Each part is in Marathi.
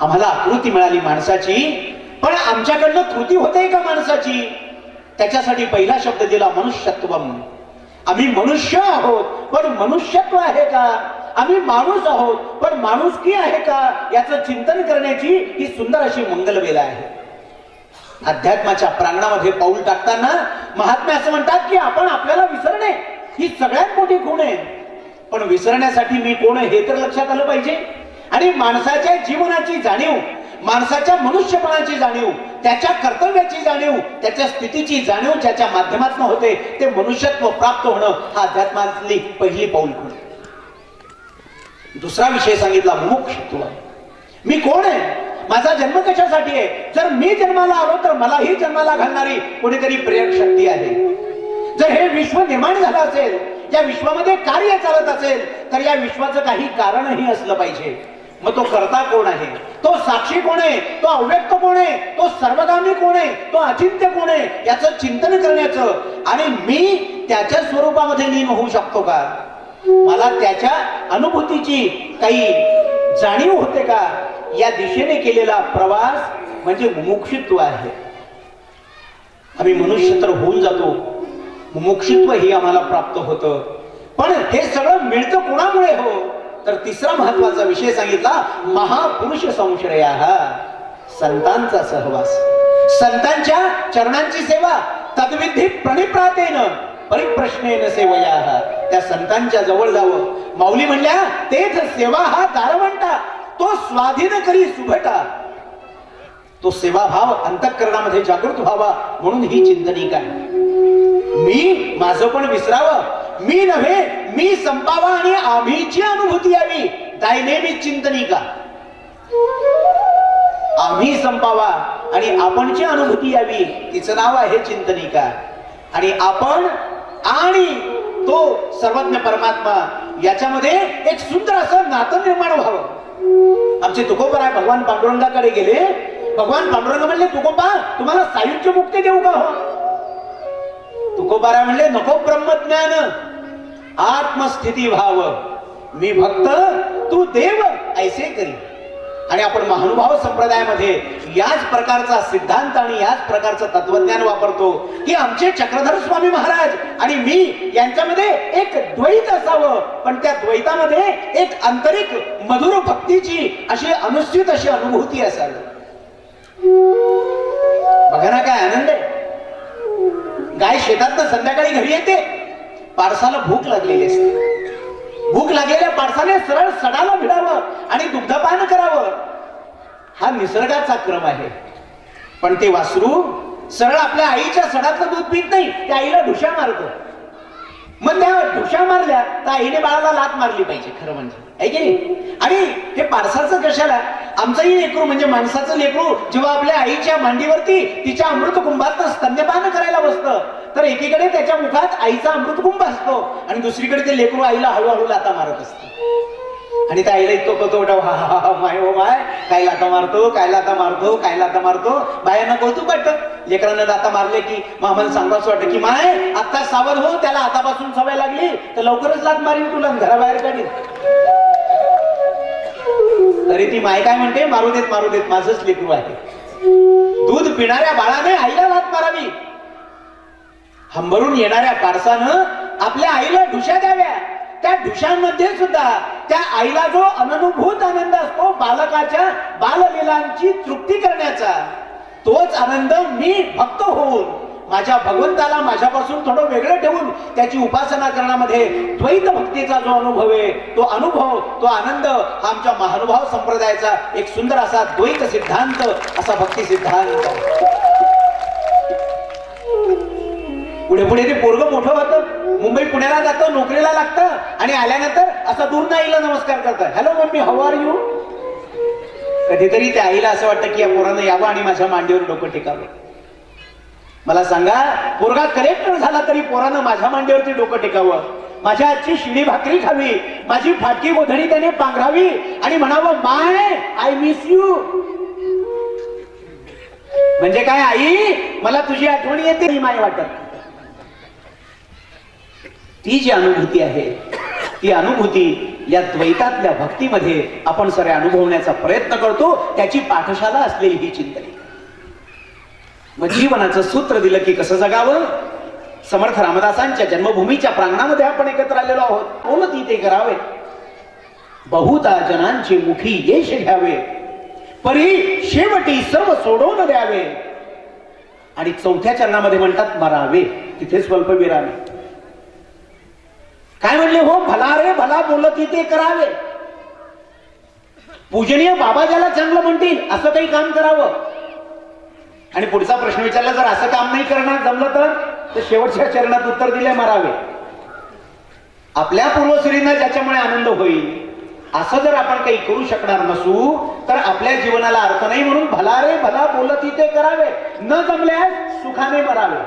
आम्हाला आकृती मिळाली माणसाची. पण आमच्याकडनं कृती होते का माणसाची? त्याच्यासाठी पहिला शब्द दिला मनुष्यत्वम. आम्ही मनुष्य आहोत पण मनुष्यत्व आहे का? आम्ही माणूस आहोत पण माणूस की आहे का? याचं चिंतन करण्याची ही सुंदर अशी मंगलवेला आहे. अध्यात्माच्या प्रांगणामध्ये पाऊल टाकताना महात्मे असं म्हणतात की आपण आपल्याला विसरणे ही सगळ्यात मोठी खूण आहे. पण विसरण्यासाठी मी कोण आहे हे तर लक्षात आलं पाहिजे. आणि माणसाच्या जीवनाची जाणीव माणसाच्या मनुष्यपणाची जाणीव त्याच्या कर्तव्याची जाणीव त्याच्या स्थितीची जाणीव ज्याच्या माध्यमातून होते ते मनुष्यत्व प्राप्त होणं हा अध्यात्मातली पहिली पाऊल दुसरा विषय सांगितला मुमुक्षत्व मी कोण आहे? माझा जन्म कशासाठी आहे? जर मी जन्माला आलो तर मलाही जन्माला घालणारी कोणीतरी प्रेरक शक्ती आहे. जर हे विश्व निर्माण झालं असेल या विश्वामध्ये कार्य चालत असेल तर या विश्वाचं काही कारणही असलं पाहिजे. मग तो करता कोण आहे? तो साक्षी कोण आहे? तो अव्यक्त कोण आहे? तो सर्वगामी कोण आहे? तो अचिंत्य कोण आहे? याचं चिंतन करण्याचं. आणि मी त्याच्या स्वरूपामध्ये लीन होऊ शकतो का? मला त्याच्या अनुभूतीची काही जाणीव होते का? या दिशेने केलेला प्रवास म्हणजे मुमुक्षित्व आहे. आम्ही मनुष्य तर होऊन जातो. मुमुक्षित्व ही आम्हाला प्राप्त होतं. पण हे सगळं मिळतं कोणामुळे हो? तर तिसरा महत्त्वाचा विषय सांगितला महापुरुष संश्रया संतांचा सहवास. संतांच्या चरणांची सेवा तद्विधी प्रणिप्रातेन परिप्रश्नेन सेवया त्या संतांच्या जवळ जावं. माऊली म्हणल्या तेच सेवा हा दारवंटा तो स्वाधीन करी सुभटा. तो सेवाभाव अंतःकरणामध्ये जागृत व्हावा म्हणून ही चिंतनिका आहे मी माझं पण विसरावं. मी नव्हे मी संपावा आणि आम्हीची अनुभूती यावी दायनेमी चिंतनिका आम्ही संपावा आणि आपणची अनुभूती यावी तिचं नाव आहे चिंतनिका आणि आपण आणि तो सर्वज्ञ परमात्मा याच्यामध्ये एक सुंदर असं नातं निर्माण व्हावं. आमचे तुकोबराय भगवान पांडुरंगाकडे गेले. भगवान पांडुरंग म्हणले तुकोबा तुम्हाला सायुज्य मुक्ती देऊ का हो? तुकोबारा म्हणले नको ब्रह्मज्ञान. आत्मस्थिती भाव मी भक्त तू देव ऐसे करी. आणि आपण महानुभाव संप्रदायामध्ये याच प्रकारचा सिद्धांत आणि याच प्रकारचं तत्वज्ञान वापरतो की आमचे चक्रधर स्वामी महाराज आणि मी यांच्यामध्ये एक द्वैत असावं. पण त्या द्वैतामध्ये एक आंतरिक मधुर भक्तीची अशी अनुस्थित अशी अनुभूती असावी. बघा ना काय आनंद आहे. गाय शेतात संध्याकाळी घरी येते. पारसाला भूक लागलेली असते. भूक लागलेल्या पारसाने सरळ सडाला भिडावं आणि दुग्धपान करावं. हा निसर्गाचा क्रम आहे. पण ते वासरू सरळ आपल्या आईच्या सडाचं दूध पित नाही त्या आईला ढुशा मारतो. मग त्या ढुशा मारल्या तर आईने बाळाला लात मारली पाहिजे खरं म्हणजे. ऐके आणि हे पारसाचं कशाला? आमचंही लेकरू म्हणजे माणसाचं लेकरू जेव्हा आपल्या आईच्या मांडीवरती तिच्या अमृत कुंभात स्तन्यपान करायला बसतं तर एकीकडे त्याच्या मुखात आईचा अमृत कुंभ असतो आणि दुसरीकडे ते लेकरू आईला हळूहळू लाता मारत असतो. आणि त्या आईला इतकं कतो हा हा हा माय हो माय काय लाता मारतो काय लाता मारतो काय लाता मारतो? बायांना कौतुक वाटतं. लेकरांना लाता मारले की मग आम्हाला सांगावंच वाटतं की माय आता सावध हो त्याला आतापासून सवय लागली तर लवकरच लात मारीन तुला घराबाहेर काढीन. तरी ती माय काय म्हणते मारू देत मारू देत माझंच लेकरू आहे. दूध पिणाऱ्या बाळाने आईला लात मारावी. हंबरून येणाऱ्या पारसानं आपल्या आईला ढुशा द्याव्या. त्या ढुशांमध्ये सुद्धा त्या आईला जो अननुभूत आनंद असतो बालकाच्या बाललीलांची तृप्ती करण्याचा तोच आनंद मी भक्त होऊन माझ्या भगवंताला माझ्यापासून थोडं वेगळं ठेवून त्याची उपासना करण्यामध्ये द्वैत भक्तीचा जो अनुभव आहे तो अनुभव तो आनंद हा आमच्या महानुभाव संप्रदायाचा एक सुंदर असा द्वैत सिद्धांत असा भक्ती सिद्धांत. पुढे पुढे ते पोरग मोठं होतं. मुंबई पुण्याला जातं नोकरीला लागतं आणि आल्यानंतर असा दूर आईला नमस्कार करतं hello mummy how are you कधीतरी त्या आईला असं वाटतं की या पोरानं यावं आणि माझ्या मांडीवर डोकं टिकावं. मला सांगा पोरगा कलेक्टर झाला तरी पोरानं माझ्या मांडीवरती डोकं टिकावं. माझ्या आजची शिडी भाकरी खावी माझी फाटकी गोधडी त्याने पांघरावी आणि म्हणावं माय आय मिस यू म्हणजे काय आई मला तुझी आठवण येते. ही माय वाटत. ती जी अनुभूती आहे ती अनुभूती या द्वैतातल्या भक्तीमध्ये आपण सरे अनुभवण्याचा प्रयत्न करतो त्याची पाठशाला असलेली ही चिंतनी. मग जीवनाचं सूत्र दिलं की कसं जगावं? समर्थ रामदासांच्या जन्मभूमीच्या प्रांगणामध्ये आपण एकत्र आलेलो आहोत. बोलत ते करावे? बहुता जनांचे मुखी यश घ्यावे. परी शेवटी सर्व सोडवून द्यावे. आणि चौथ्या चरणामध्ये म्हणतात मरावे. तिथे स्वल्पविरामी काय म्हणले हो? भला रे भला बोलत ते करावे. पूजनीय बाबा ज्याला चांगलं म्हणतील असं काही काम करावं. आणि पुढचा प्रश्न विचारला जर असं काम नाही करणार जमलं तर शेवटच्या चरणात उत्तर दिले मारावे. आपल्या पूर्वसुरींना ज्याच्यामुळे आनंद होईल असं जर आपण काही करू शकणार नसू तर आपल्या जीवनाला अर्थ नाही म्हणून भला रे भला बोलत ते करावे. न जमल्यास सुखाने मरावे.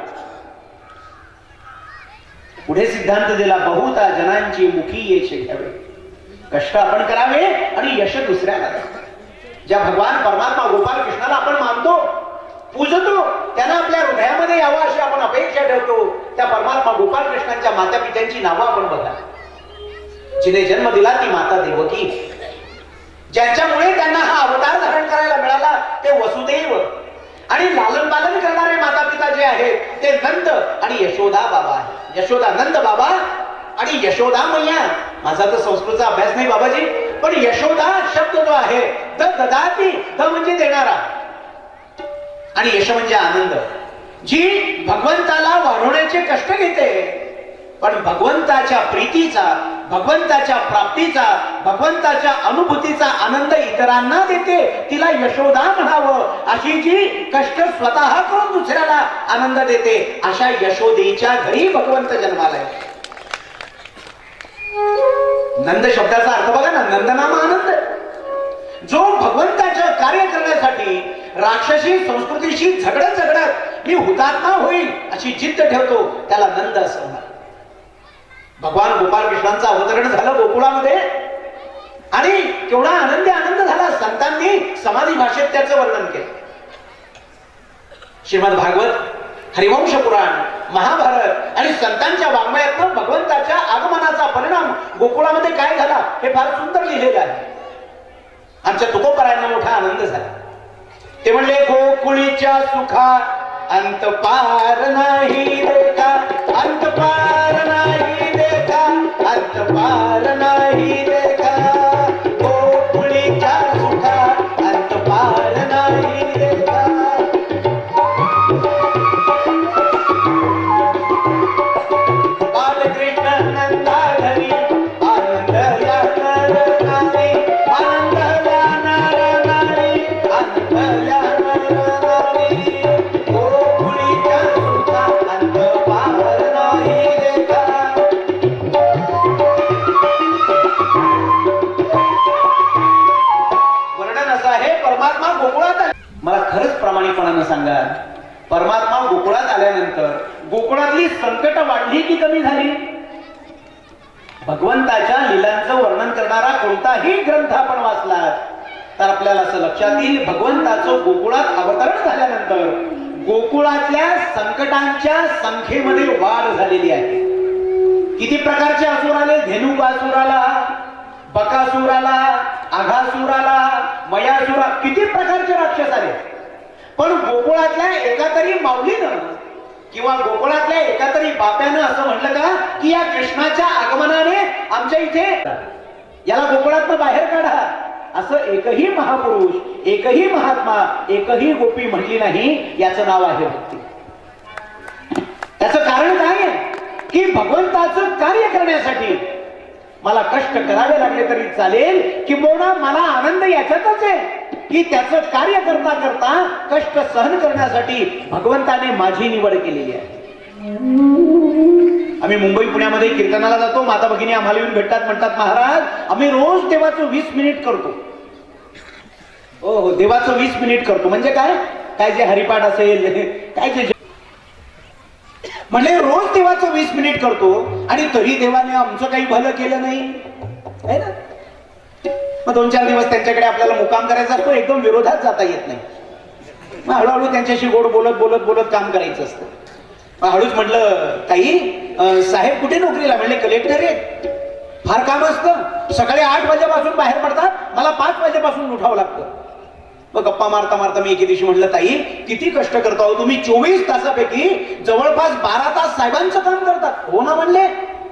पुढे सिद्धांत दिला बहुता जनांची मुखी यश घ्यावे कष्ट आपण करावे आणि यश दुसऱ्याला ज्या भगवान परमात्मा गोपाल कृष्णाला आपण मानतो पूजतो त्यांना आपल्या हृदयामध्ये यावं अशी आपण अपेक्षा ठेवतो त्या परमात्मा गोपाल कृष्णांच्या माता पित्यांची नावं आपण बघा. जिने जन्म दिला ती माता देवकी. ज्यांच्यामुळे त्यांना हा अवतार धारण करायला मिळाला ते वसुदेव. आणि लालन पालन करणारे माता पिता जे आहेत ते नंद आणि यशोदा बाबा आहेत. यशोदानंद बाबा आणि यशोदा मैया. माझा तर संस्कृतचा अभ्यास नाही बाबाजी पण यशोदा शब्द जो आहे द ददाती द म्हणजे देणारा. आणि यश म्हणजे आनंद. जी भगवंताला वाढवण्याचे कष्ट घेते पण भगवंताच्या प्रीतीचा भगवंताच्या प्राप्तीचा भगवंताच्या अनुभूतीचा आनंद इतरांना देते. तिला यशोदा म्हणावं. अशी जी कष्ट स्वतः करून दुसऱ्याला आनंद देते अशा यशोदेच्या घरी भगवंत जन्माला आहे नंद शब्दाचा अर्थ बघा ना नंदनामा आनंद. जो भगवंताच्या कार्य करण्यासाठी राक्षसी संस्कृतीशी झगडत झगडत मी हुतात्मा होईल अशी जिद्द ठेवतो त्याला नंद असं म्हणतात. भगवान गोपाल कृष्णांचं अवतरण झालं गोकुळामध्ये. आणि केवढा आनंद आनंद झाला. संतांनी समाधी भाषेत त्याचं वर्णन केलं. श्रीमद भागवत हरिवंश पुराण महाभारत आणि संतांच्या वाङ्मयातनं भगवंताच्या आगमनाचा परिणाम गोकुळामध्ये काय झाला हे फार सुंदर लिहिलेलं आहे. आमच्या तुकोपरायांना मोठा आनंद झाला. ते म्हणले गोकुळीच्या सुखा अंत पार नाही अंतपार परमात्मा गोकुळात आले. मला खरंच प्रामाणिकपणानं सांगा परमात्मा गोकुळात आल्यानंतर गोकुळातली संकट वाढली की कमी झाली? भगवंताच्या लिलांचं वर्णन करणारा कोणताही ग्रंथ आपण वाचला तर आपल्याला असं लक्षात येईल भगवंताचं गोकुळात अवतरण झाल्यानंतर गोकुळातल्या संकटांच्या संख्येमध्ये वाढ झालेली आहे. किती प्रकारचे असुर आले? धेनुकासूर आला बकासूर आला आघासूर आला मयासुरा किती प्रकारचे राक्षस आले? पण गोकुळातल्या एका तरी माऊलीनं किंवा गोकुळातल्या एका तरी बाप्यानं असं म्हटलं का की या कृष्णाच्या आगमनाने आमच्या इथे याला गोकुळातनं बाहेर काढा. असं एकही महापुरुष एकही महात्मा एकही गोपी म्हटली नाही याचं नाव आहे भक्ती. त्याचं कारण काय आहे? की भगवंताचं कार्य करण्यासाठी मला कष्ट करावे लागले तरी चालेल किंबहुना मला आनंद याच्यातच आहे. की त्याचं कार्य करता करता कष्ट सहन करण्यासाठी भगवंताने माझी निवड केलेली आहे. आम्ही मुंबई पुण्यामध्ये कीर्तनाला जातो माता भगिनी आम्हाला येऊन भेटतात म्हणतात महाराज आम्ही रोज देवाचं वीस मिनिट करतो. हो हो देवाचं वीस मिनिट करतो. म्हणजे काय? काय जे हरिपाठ असेल काय जे म्हणजे रोज देवाचं वीस मिनिट करतो आणि तरी देवाने आमचं काही भलं केलं नाही. है ना? मग दोन चार दिवस त्यांच्याकडे आपल्याला मुकाम करायचा असतो एकदम विरोधात जाता येत नाही. मग हळूहळू त्यांच्याशी गोड बोलत बोलत बोलत काम करायचं असतं. मग हळूच म्हटलं काही साहेब कुठे नोकरीला? म्हणले कलेक्टर आहेत. फार काम असतं. सकाळी आठ वाजेपासून बाहेर पडतात. मला पाच वाजेपासून उठावं लागतं. मग गप्पा मारता मारता मी एके दिवशी म्हटलं ताई किती कष्ट करता हो तुम्ही? चोवीस तासापैकी जवळपास बारा तास साहेबांचं काम करतात. हो ना म्हणले.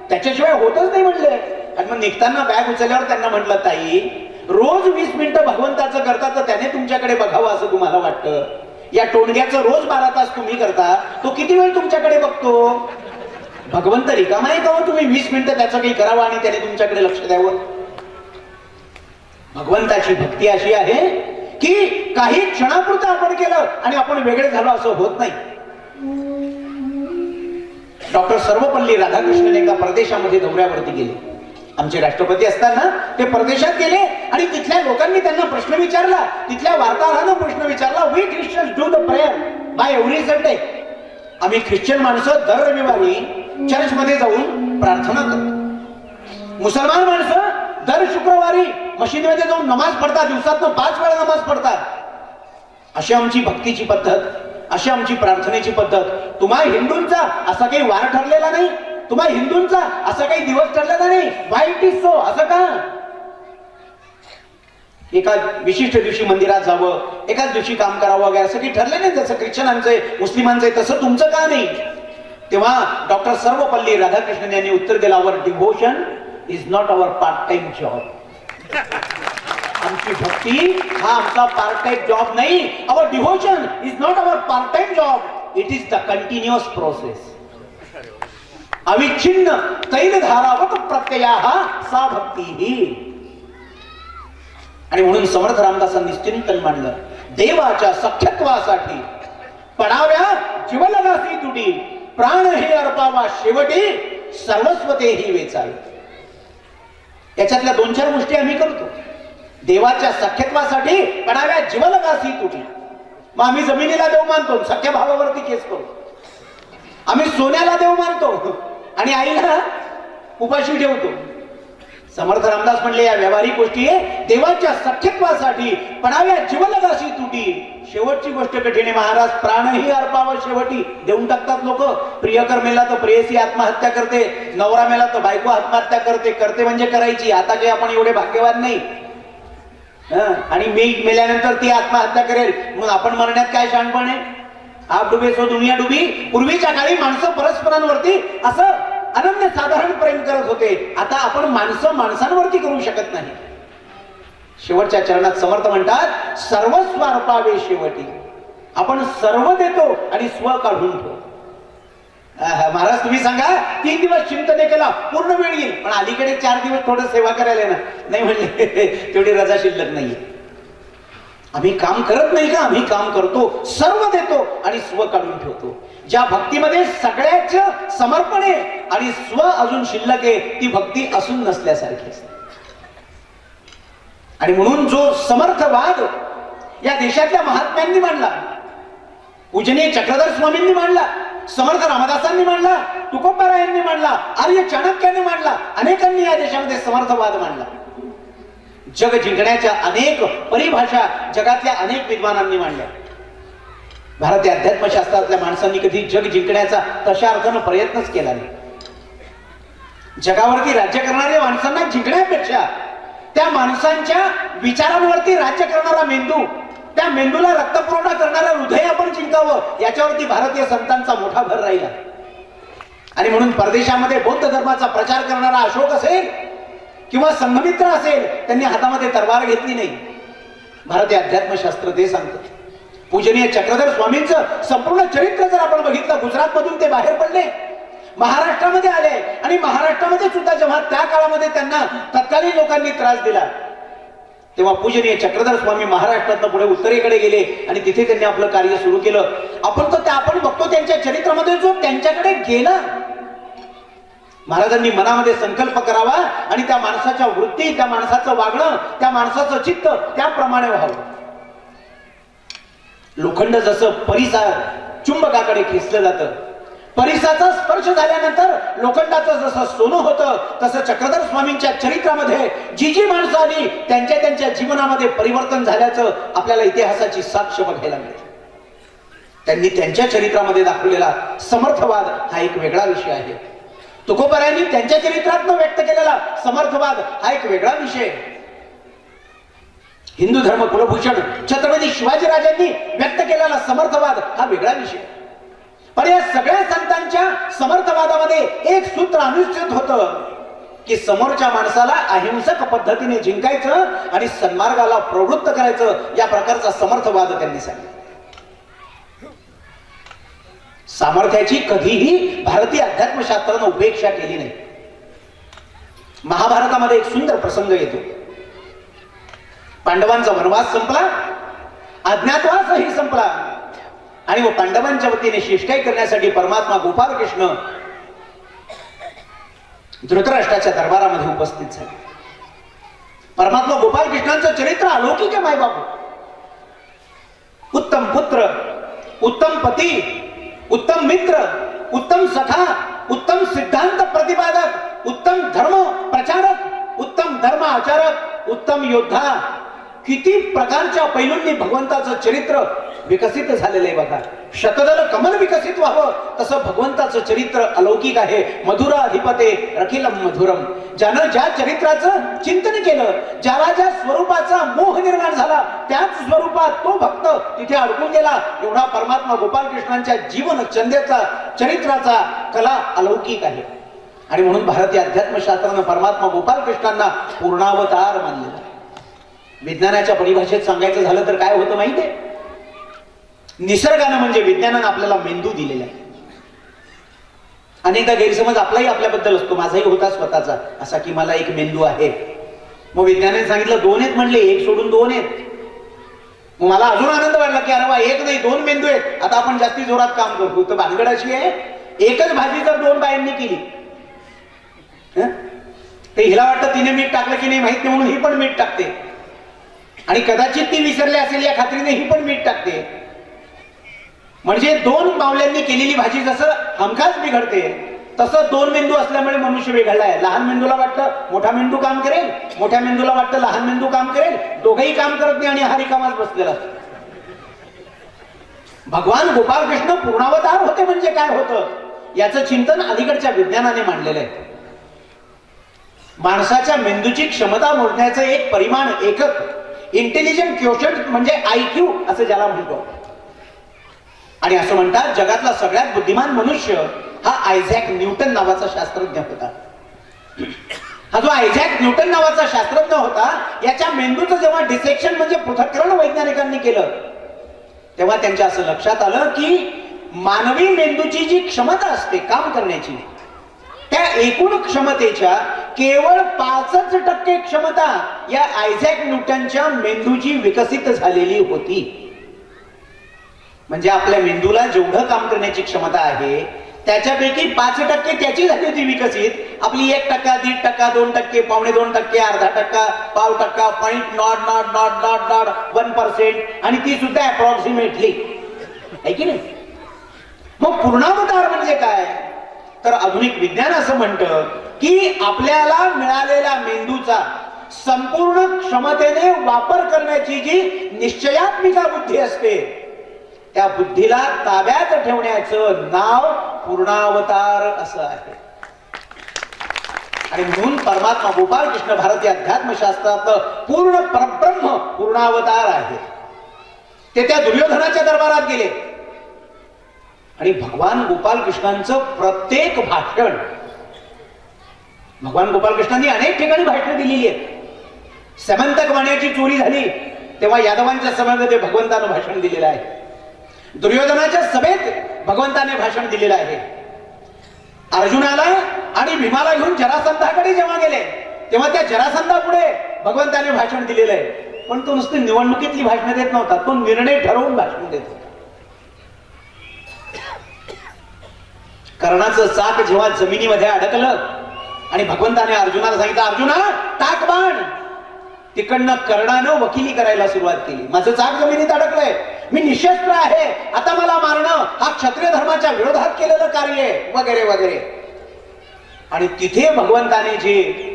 त्याच्याशिवाय होतच नाही म्हणले. आणि मग निघताना बॅग उचलल्यावर त्यांना म्हटलं ताई रोज वीस मिनिटं भगवंताचं करता तर त्याने तुमच्याकडे बघावं असं तुम्हाला वाटतं. या टोणग्याचं रोज बारा तास तुम्ही करता तो किती वेळ तुमच्याकडे बघतो? भगवंत रिकामा आहे का हो तुम्ही? वीस मिनिटं त्याचं काही करावं आणि त्याने तुमच्याकडे लक्ष द्यावं. भगवंताची भक्ती अशी आहे की काही क्षणापुरतं आपण केलं आणि आपण वेगळे झालो असं होत नाही. डॉक्टर सर्वपल्ली राधाकृष्णन एकदा परदेशामध्ये दौऱ्यावरती गेले. आमचे राष्ट्रपती असताना ते परदेशात गेले आणि तिथल्या लोकांनी त्यांना प्रश्न विचारला. तिथल्या वार्ताहरानं प्रश्न विचारला we Christian do the prayer by every Sunday आम्ही ख्रिश्चन माणसं दर रविवारी चर्चमध्ये जाऊन प्रार्थना करतो. मुसलमान माणसं दर शुक्रवारी मशिदीमध्ये जाऊन नमाज पडतात दिवसातनं पाच वेळा नमाज पडतात अशी आमची भक्तीची पद्धत अशी आमची प्रार्थनेची पद्धत. तुम्हा हिंदूंचा असा काही वार ठरलेला नाही तुम्हा हिंदूंचा असा काही दिवस ठरलेला नाही. वाईट इज सो असं का? एका विशिष्ट दिवशी मंदिरात जावं एकाच दिवशी काम करावं वगैरे असं काही ठरलं नाही जसं ख्रिश्चनांचे मुस्लिमांचे तसं तुमचं का नाही? तेव्हा डॉक्टर सर्वपल्ली राधाकृष्णन यांनी उत्तर दिल्यावर devotion is not our part time job आमची भक्ती हा आमचा पार्ट टाइम जॉब नाही our devotion is not our part time job it is the continuous process अविच्छिन्न तैल धारावत प्रत्यया सा भक्ती। ही आणि म्हणून समर्थ रामदासांनी चिंतन मांडलं देवाच्या सख्यत्वासाठी पडाव्या जीवलगासी तुटी प्राण हे अर्पावा शेवटी सर्वस्वते ही वेचावी. त्याच्यातल्या दोन चार गोष्टी आम्ही करतो. देवाच्या सख्यत्वासाठी पडाव्या जीवलगासी तुटल्या मग आम्ही जमिनीला देव मानतो सख्या भावावरती केस करू. आम्ही सोन्याला देव मानतो आणि आईला उपाशी ठेवतो. समर्थ रामदास म्हणले या व्यावहारिक गोष्टी आहे देवाच्या सख्यत्वासाठी पणाव्या जीवनगाशी तुटी. शेवटची गोष्ट कठीण आहे महाराज. प्राणही अर्पावर शेवटी देऊन टाकतात लोक. प्रियकर मेला तर प्रेयसी आत्महत्या करते. नवरा मेला तर बायको आत्महत्या करते. करते म्हणजे करायची. आता काही आपण एवढे भाग्यवान नाही. आणि मी मेल्यानंतर ती आत्महत्या करेल. म्हणून आपण मरण्यात काय शहाणपण आहे? आप डुबे सो दुनिया डुबी. पूर्वीच्या काळी माणसं परस्परांवरती असं अनन्य साधारण प्रेम करत होते. आता आपण माणसं माणसांवरती करू शकत नाही. शेवटच्या चरणात समर्थ म्हणतात सर्वस्व अर्पावे शेवटी. आपण सर्व देतो आणि स्व काढून ठेवतो. महाराज तुम्ही सांगा तीन दिवस चिंतने केला पूर्ण वेळ येईल. पण अलीकडे चार दिवस थोडं सेवा करायला ना नाही म्हणले तेवढी रजा शिल्लक नाहीये. आम्ही काम करत नाही का? आम्ही काम करतो सर्व देतो आणि स्व काढून ठेवतो. ज्या भक्तीमध्ये सगळ्याच समर्पण आहे आणि स्व अजून शिल्लक आहे ती भक्ती असून नसल्यासारखी असते. आणि म्हणून जो समर्थवाद या देशातल्या महात्म्यांनी मांडला पूजनीय चक्रधर स्वामींनी मांडला समर्थ रामदासांनी मांडला तुकोबारायांनी मांडला आर्य चाणक्याने मांडला अनेकांनी या देशामध्ये समर्थवाद मांडला. जग जिंकण्याच्या अनेक परिभाषा जगातल्या अनेक विद्वानांनी मांडल्या. भारतीय अध्यात्मशास्त्रातल्या माणसांनी कधी जग जिंकण्याचा तशा अर्थानं प्रयत्नच केला नाही. जगावरती राज्य करणाऱ्या माणसांना जिंकण्यापेक्षा त्या माणसांच्या विचारांवरती राज्य करणारा मेंदू त्या मेंदूला रक्तपुरवठा करणारा हृदय आपण जिंकावं याच्यावरती भारतीय संतांचा मोठा भर राहिला. आणि म्हणून परदेशामध्ये बौद्ध धर्माचा प्रचार करणारा अशोक असेल किंवा संघमित्र असेल त्यांनी हातामध्ये तरवार घेतली नाही. भारतीय अध्यात्मशास्त्र ते सांगतं. पूजनीय चक्रधर स्वामींचं संपूर्ण चरित्र जर आपण बघितलं गुजरात मधून ते बाहेर पडले महाराष्ट्रामध्ये आले आणि महाराष्ट्रामध्ये सुद्धा जेव्हा त्या काळामध्ये त्यांना तत्कालीन लोकांनी त्रास दिला तेव्हा पूजनीय चक्रधर स्वामी महाराष्ट्रातनं पुढे उत्तरेकडे गेले आणि तिथे त्यांनी आपलं कार्य सुरू केलं. आपण तर त्या आपण बघतो त्यांच्या चरित्रामध्ये जो त्यांच्याकडे गेला. महाराजांनी मनामध्ये संकल्प करावा आणि त्या माणसाच्या वृत्ती त्या माणसाचं वागणं त्या माणसाचं चित्त त्याप्रमाणे व्हावं. लोखंड जसं परिसा चुंबकाकडे खेचलं जातं. परिसाचा स्पर्श झाल्यानंतर लोखंडाचं जसं सोनं होतं तसं चक्रधर स्वामींच्या चरित्रामध्ये जी जी माणसं आली त्यांच्या त्यांच्या जीवनामध्ये परिवर्तन झाल्याचं आपल्याला इतिहासाची साक्ष बघायला मिळते. त्यांनी त्यांच्या चरित्रामध्ये दाखवलेला समर्थवाद हा एक वेगळा विषय आहे. तुकोबरायांनी त्यांच्या चरित्रातनं व्यक्त केलेला समर्थवाद हा एक वेगळा विषय आहे. हिंदू धर्म कुलभूषण छत्रपती शिवाजीराजांनी व्यक्त केलेला समर्थवाद हा वेगळा विषय. पण या सगळ्या संतांच्या समर्थवादामध्ये एक सूत्र अनुचित होतं की समोरच्या माणसाला अहिंसक पद्धतीने जिंकायचं आणि सन्मार्गाला प्रवृत्त करायचं या प्रकारचा समर्थवाद त्यांनी सांगितला. सामर्थ्याची कधीही भारतीय अध्यात्मशास्त्रानं उपेक्षा केली नाही. महाभारतामध्ये एक सुंदर प्रसंग येतो. पांडवांचा वनवास संपला. अज्ञातवासही संपला. आणि व पांडवांच्या वतीने शिष्टाई करण्यासाठी परमात्मा गोपाल कृष्ण धृतराष्ट्राच्या दरबारामध्ये उपस्थित झाले. परमात्मा गोपाल कृष्णांचं चरित्र अलौकिक आहे मायबापू. उत्तम पुत्र उत्तम पती उत्तम मित्र उत्तम सखा उत्तम सिद्धांत प्रतिपादक उत्तम धर्म प्रचारक उत्तम धर्म आचारक उत्तम योद्धा किती प्रकारच्या पैलूंनी भगवंताचं चरित्र विकसित झालेलं आहे बघा. शतदल कमल विकसित व्हावं तसं भगवंताचं चरित्र अलौकिक आहे. मधुरा अधिपते रखिलम मधुरम. ज्यानं ज्या चरित्राचं चिंतन केलं ज्याला ज्या स्वरूपाचा मोह निर्माण झाला त्याच स्वरूपात तो भक्त तिथे अडकून गेला. एवढा परमात्मा गोपाल कृष्णांच्या जीवन चंदेचा चरित्राचा कला अलौकिक आहे. आणि म्हणून भारतीय अध्यात्मशास्त्रानं परमात्मा गोपाल कृष्णांना पूर्णावतार मानलेला आहे. विज्ञानाच्या परिभाषेत सांगायचं झालं तर काय होतं माहिती आहे निसर्गानं म्हणजे विज्ञानानं आपल्याला मेंदू दिलेला आहे. अनेकदा गैरसमज आपलाही आपल्याबद्दल असतो. माझाही होता स्वतःचा असा की मला एक मेंदू आहे. मग विज्ञानाने सांगितलं दोन आहेत म्हणले एक सोडून दोन आहेत. मग मला अजून आनंद वाटला की अरे वा एक नाही दोन मेंदू आहेत. आता आपण जास्ती जोरात काम करतो तर भानगड अशी आहे. एकच भाजी जर दोन बायांनी केली. हं? तर हिला वाटतं तिने मीठ टाकलं की नाही माहीत नाही म्हणून ही पण मीठ टाकते. आणि कदाचित ती विसरले असेल या खात्रीने ही पण मीठ टाकते. म्हणजे दोन पावल्यांनी केलेली भाजी जसं हमखास बिघडते तसं दोन मेंदू असल्यामुळे मनुष्य बिघडलाय लहान मेंदूला वाटतं मोठा मेंदू काम करेल मोठ्या मेंदूला वाटतं लहान मेंदू काम करेल दोघंही काम करत नाही आणि हा रिकामाच बसलेला. भगवान गोपालकृष्ण पूर्णावतार होते म्हणजे काय होतं? याचं चिंतन अलीकडच्या विज्ञानाने मांडलेलं आहे. माणसाच्या मेंदूची क्षमता मोजण्याचं एक परिमाण एकक इंटेलिजंट क्वेश्चन म्हणजे आय क्यू असं ज्याला म्हणतो. आणि असं म्हणतात जगातला सगळ्यात बुद्धिमान मनुष्य हा आयझॅक न्यूटन नावाचा शास्त्रज्ञ होता. हा जो आयझॅक न्यूटन नावाचा शास्त्रज्ञ होता याच्या मेंदूचं जेव्हा डिसेक्शन म्हणजे पृथक्करण वैज्ञानिकांनी केलं तेव्हा त्यांच्या असं लक्षात आलं की मानवी मेंदूची जी क्षमता असते काम करण्याची त्या एकूण क्षमतेच्या केवळ पाचच टक्के क्षमता या आयझॅक न्यूटनच्या मेंदूची विकसित झालेली होती. म्हणजे आपल्या मेंदूला जेवढं काम करण्याची क्षमता आहे त्याच्यापैकी पाच टक्के त्याची झाली होती विकसित. आपली एक टक्का दीड टक्का दोन टक्के पावणे दोन टक्के अर्धा टक्का पाव टक्का point nought nought nought nought nought one percent आणि ती सुद्धा अप्रॉक्सिमेटली आहे की नाही? मग पूर्णावतार म्हणजे काय? तर आधुनिक विज्ञान असं म्हणतं की आपल्याला मिळालेल्या मेंदूचा संपूर्ण क्षमतेने वापर करण्याची जी निश्चयात्मिका बुद्धी असते त्या बुद्धीला ताब्यात ठेवण्याचं नाव पूर्णावतार असं आहे. आणि म्हणून परमात्मा गोपाल कृष्ण भारतीय अध्यात्मशास्त्रात पूर्ण परब्रह्म पूर्णावतार आहे. ते त्या दुर्योधनाच्या दरबारात गेले. आणि भगवान गोपाल कृष्णांचं प्रत्येक भाषण. भगवान गोपाल कृष्णांनी अनेक ठिकाणी भाषणं दिलेली आहेत. समंतक वाण्याची चोरी झाली तेव्हा यादवांच्या सभेमध्ये भगवंतानं भाषण दिलेलं आहे. दुर्योधनाच्या सभेत भगवंताने भाषण दिलेलं आहे. अर्जुनाला आणि भीमाला घेऊन जरासंधाकडे जेव्हा गेले तेव्हा त्या जरासंधापुढे भगवंताने भाषण दिलेलं आहे. पण तो नुसती निवडणुकीतली भाषणं देत नव्हता तो निर्णय ठरवून भाषण देत कर्णाचं चाक जेव्हा जमिनीमध्ये अडकलं आणि भगवंताने अर्जुनाला सांगितलं अर्जुना टाक बाण. तिकडनं कर्णानं वकिली करायला सुरुवात केली. माझं चाक जमिनीत अडकलंय. मी निशस्त्र आहे. आता मला मारणं. हा क्षत्रिय धर्माच्या विरोधात केलेलं कार्य. आहे वगैरे वगैरे. आणि तिथे भगवंताने जे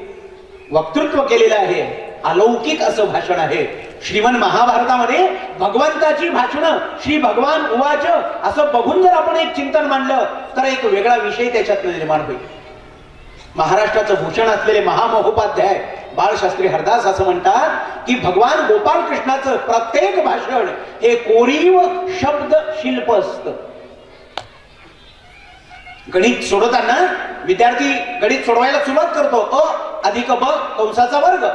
वक्तृत्व केलेलं आहे अलौकिक असं भाषण आहे श्रीमन महाभारतामध्ये भगवंताची भाषणं श्री भगवान उवाच असं बघून जर आपण एक चिंतन मांडलं तर एक वेगळा विषय त्याच्यात निर्माण होईल. महाराष्ट्राचं भूषण असलेले महामहोपाध्याय बाळशास्त्री हरदास असं म्हणतात की भगवान गोपाल कृष्णाचं प्रत्येक भाषण हे कोरीव शब्द शिल्प असत. गणित सोडवताना विद्यार्थी गणित सोडवायला सुरुवात करतो. अ अधिक ब कंसाचा वर्ग.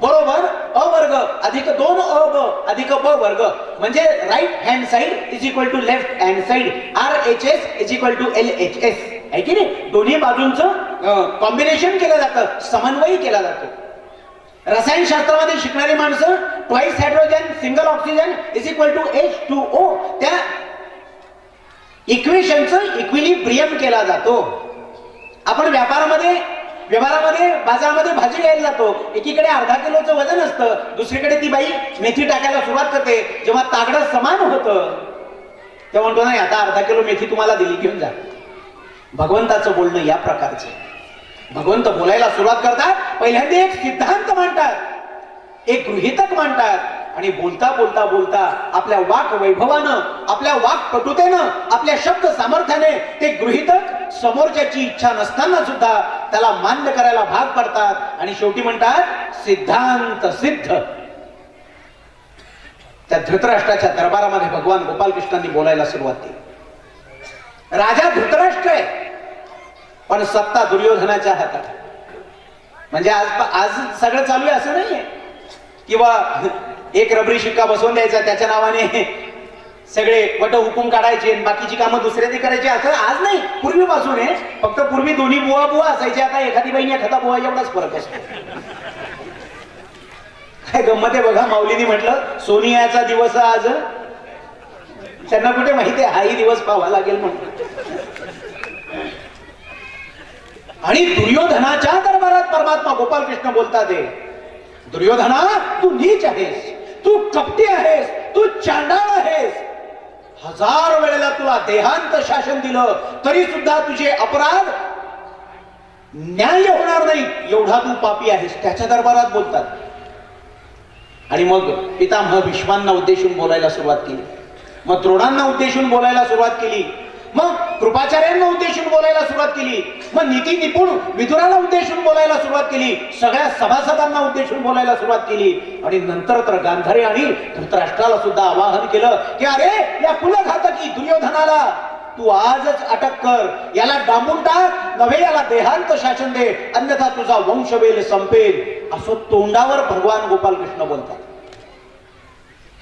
बरोबर? अ वर्ग अधिक दोन अ ब अधिक ब वर्ग. म्हणजे right hand side is equal to left hand side R H S is equal to L H S आहे की नाही? दोन्ही बाजूंचं कॉम्बिनेशन केलं जातं. समन्वय केला जातो. रसायनशास्त्रामध्ये शिकणारी माणसं twice hydrogen single oxygen is equal to H two O त्या इक्वेशनचं इक्विलिब्रियम केला जातो. आपण व्यापारामध्ये व्यवहारामध्ये बाजारामध्ये भाजी घ्यायला जातो. एकीकडे अर्धा किलोचं वजन असतं दुसरीकडे ती बाई मेथी टाकायला सुरुवात करते. जेव्हा तागडं समान होतं तेव्हा म्हणतो नाही आता अर्धा किलो मेथी तुम्हाला दिली घेऊन जा. भगवंताचं बोलणं या प्रकारचं. भगवंत बोलायला सुरुवात करतात. पहिल्यांदा एक सिद्धांत मांडतात. एक गृहितक मांडतात. आणि बोलता बोलता बोलता आपल्या वाक वैभवानं आपल्या वाक कटुतेनं आपल्या शब्द सामर्थ्याने ते गृहितक समोरच्याची इच्छा नसताना सुद्धा त्याला मान्य करायला भाग पडतात आणि शेवटी म्हणतात सिद्धांत सिद्ध. त्या धृतराष्ट्राच्या दरबारामध्ये भगवान गोपालकृष्णांनी बोलायला सुरुवात केली. राजा धृतराष्ट्र आहे पण सत्ता दुर्योधनाच्या हातात म्हणजे आज आज सगळं चालू आहे असं नाहीये. किंवा एक रबरी शिक्का बसवून द्यायचा त्याच्या नावाने सगळे वट हुकूम काढायचे बाकीची कामं दुसऱ्याने करायची असं आज नाही पूर्वीपासून आहे. फक्त पूर्वी दोन्ही बुवा बुवा असायचे आता एखादी बहिणी एखादा बुवा एवढाच फरक असतो काय गंमत आहे बघा माऊलीनी म्हटलं सोनियाचा दिवस आज त्यांना कुठे माहिती आहे? हाही दिवस पाहावा लागेल म्हणून. आणि दुर्योधनाच्या दरबारात परमात्मा गोपाल कृष्ण बोलतात दुर्योधना तू नीच आहेस तू कपटी आहेस तू चांडाळ आहेस. हजार वेळेला तुला देहांत शासन दिलं तरी सुद्धा तुझे अपराध न्याय होणार नाही. एवढा तू पापी आहेस. त्याच्या दरबारात बोलतात. आणि मग पितामह भीष्मांना उद्देशून बोलायला सुरुवात केली. मग द्रोणांना उद्देशून बोलायला सुरुवात केली. मग कृपाचार्यांना उद्देशून बोलायला सुरुवात केली. मग नीती निपुण विदुराला उद्देशून बोलायला सुरुवात केली. सगळ्या सभासदांना उद्देशून बोलायला सुरुवात केली. आणि नंतर तर गांधारी आणि धृतराष्ट्राला सुद्धा आवाहन केलं की अरे या कुलघातकी दुर्योधनाला तू आजच अटक कर. याला डांबून टाक नव्हे याला देहांत शासन दे. अन्यथा तुझा वंशवेल संपेल. असं तोंडावर भगवान गोपाल कृष्ण बोलतात.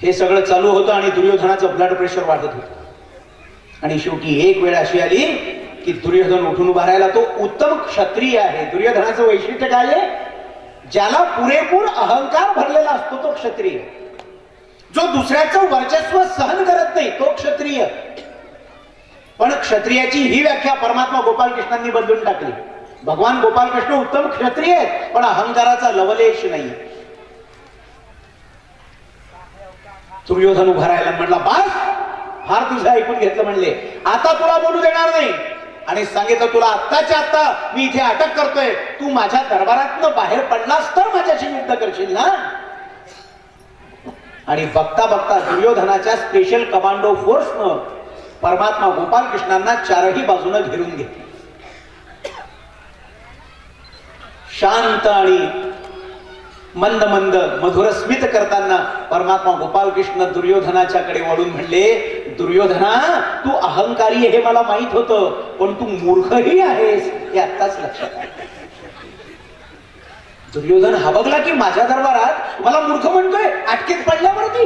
हे सगळं चालू होतं आणि दुर्योधनाचं ब्लड प्रेशर वाढत होतं. आणि शेवटी एक वेळ अशी आली की दुर्योधन उठून उभा राहिला. तो उत्तम क्षत्रिय आहे. दुर्योधनाचं वैशिष्ट्य काय आहे? ज्याला पुरेपूर अहंकार भरलेला असतो तो क्षत्रिय. जो दुसऱ्याचं वर्चस्व सहन करत नाही तो क्षत्रिय. पण क्षत्रियाची ही व्याख्या परमात्मा गोपाल कृष्णांनी बदलून टाकली. भगवान गोपाल कृष्ण उत्तम क्षत्रिय आहेत पण अहंकाराचा लवलेश नाही. दुर्योधन उभा राहिला म्हटला बास फार तुझं ऐकून घेतलं म्हणले. आता तुला बोलू देणार नाही. आणि सांगितलं तुला आत्ताच्या आत्ता मी इथे अटक करतोय. तू माझ्या दरबारातनं बाहेर पडलास तर माझ्याशी युद्ध करशील ना? आणि बघता बघता दुर्योधनाच्या स्पेशल कमांडो फोर्सनं परमात्मा गोपाल कृष्णांना चारही बाजूनं घेरून घेतले. शांत आणि मंद मंद मधुर स्मित करताना परमात्मा गोपाल कृष्ण दुर्योधनाच्याकडे वळून म्हणले दुर्योधना तू अहंकारी हे मला माहीत होतं पण तू मूर्खही आहेस हे आत्ताच लक्षात आलं. दुर्योधन हबगला की माझ्या दरबारात मला मूर्ख म्हणतोय अटकेत पडल्यावरती